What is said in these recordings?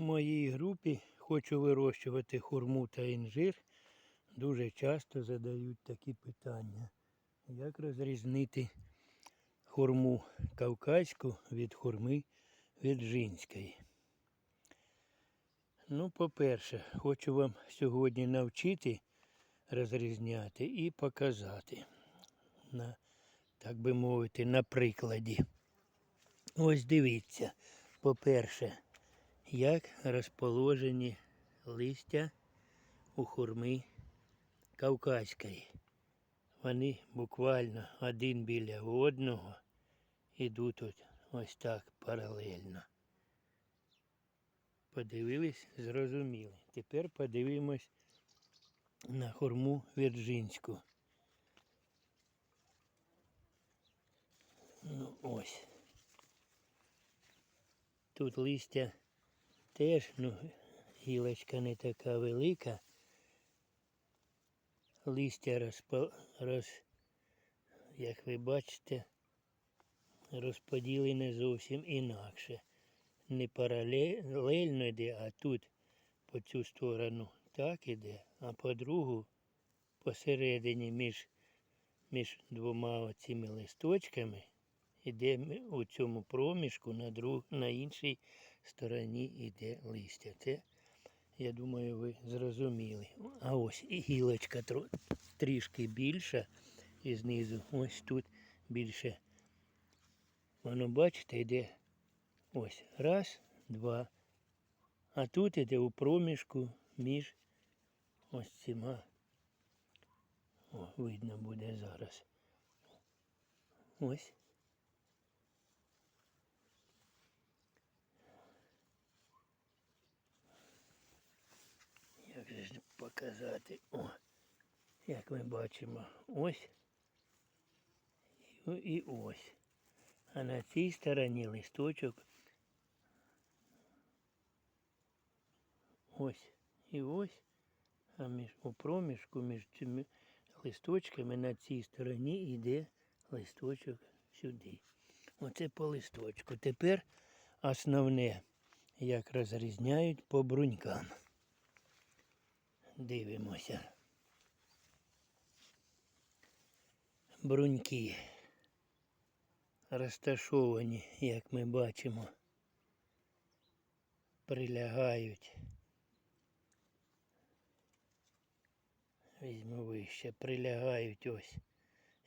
У моїй групі хочу вирощувати хурму та інжир. Дуже часто задають такі питання. Як розрізнити хурму кавказьку від хурми вірджинської? Ну, по-перше, хочу вам сьогодні навчити розрізняти і показати на, так би мовити, на прикладі. Ось дивіться, по-перше, як розположені листя у хурми кавказької. Вони буквально один біля одного ідуть от ось так паралельно. Подивились, зрозуміли. Тепер подивимось на хурму вірджинську. Ну ось. Тут листя теж, ну, гілочка не така велика. Листя розпо... роз... як ви бачите, розподілене зовсім інакше. Не паралельно йде, а тут по цю сторону так іде, а по другу посередині між, між двома оцими листочками іде у цьому проміжку на, друг, на іншій стороні йде листя. Це, я думаю, ви зрозуміли. А ось і гілочка трішки більша і знизу. Ось тут більше. Воно, бачите, йде ось раз, два. А тут іде у проміжку між ось цими. О, видно буде зараз. Ось. Як же ж показати? О, як ми бачимо, ось і, і ось. А на цій стороні листочок ось і ось. А між у проміжку між цими листочками на цій стороні йде листочок сюди. Оце по листочку. Тепер основне, як розрізняють по брунькам. Дивимося. Бруньки розташовані, як ми бачимо, прилягають. Візьму вище, прилягають ось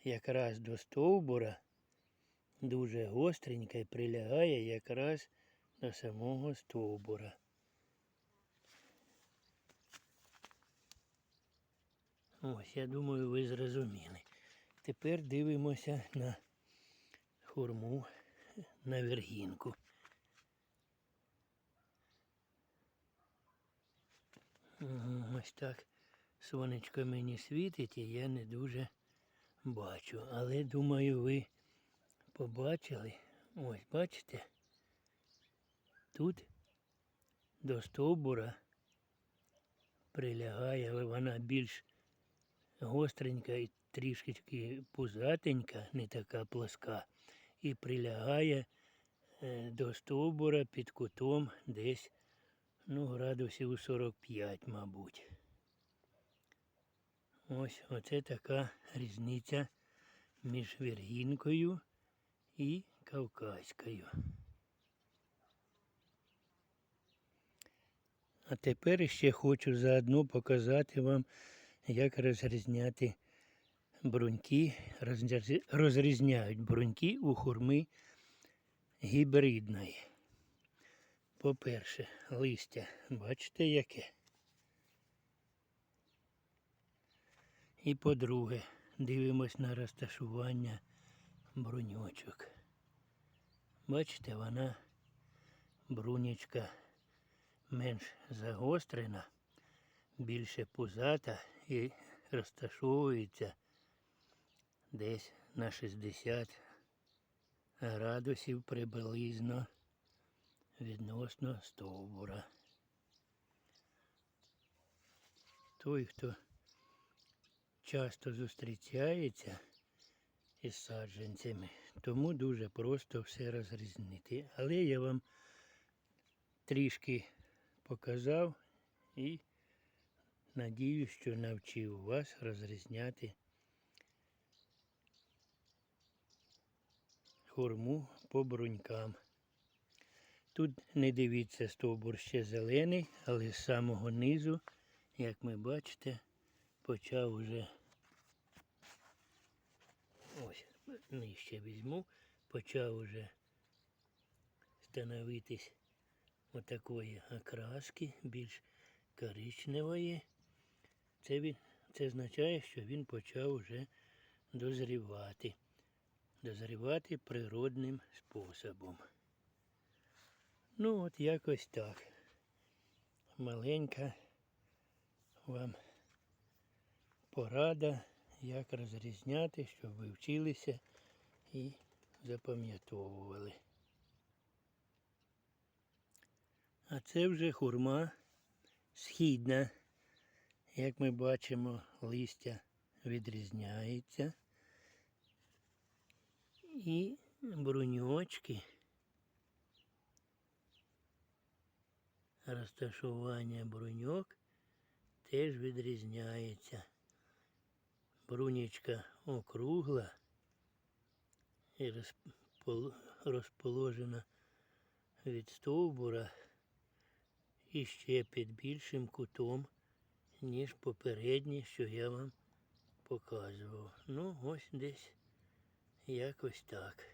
якраз до стовбура, дуже гостренько і прилягає якраз до самого стовбура. Ось, я думаю, ви зрозуміли. Тепер дивимося на хурму на вергінку. Ось так сонечко мені світить і я не дуже бачу. Але думаю, ви побачили. Ось, бачите? Тут до стовбура прилягає, але вона більш гостренька і трішки пузатенька, не така плоска, і прилягає е, до стовбура під кутом десь ну, градусів 45, мабуть. Ось оце така різниця між віргінкою і кавказькою. А тепер ще хочу заодно показати вам, як розрізняти бруньки, розрізняють бруньки у хурми гібридної. По-перше, листя, бачите яке? І по-друге, дивимось на розташування бруньочок. Бачите, вона брунечка менш загострена, більше пузата і розташовується десь на 60 градусів приблизно відносно стовбура. Той, хто часто зустрічається із саджанцями, тому дуже просто все розрізнити. Але я вам трішки показав і надію, що навчив вас розрізняти хурму по брунькам. Тут не дивіться, стовбур ще зелений, але з самого низу, як ми бачите, почав уже ось нижче візьму, почав уже становитись отакої окраски, більш коричневої. Це, він, це означає, що він почав вже дозрівати. Дозрівати природним способом. Ну от якось так. Маленька вам порада, як розрізняти, щоб ви вчилися і запам'ятовували. А це вже хурма східна. Як ми бачимо, листя відрізняється. І бруньочки. Розташування бруньок теж відрізняється. Брунічка округла і розположена від стовбура і ще під більшим кутом, ніж попередні, що я вам показував. Ну, ось десь якось так.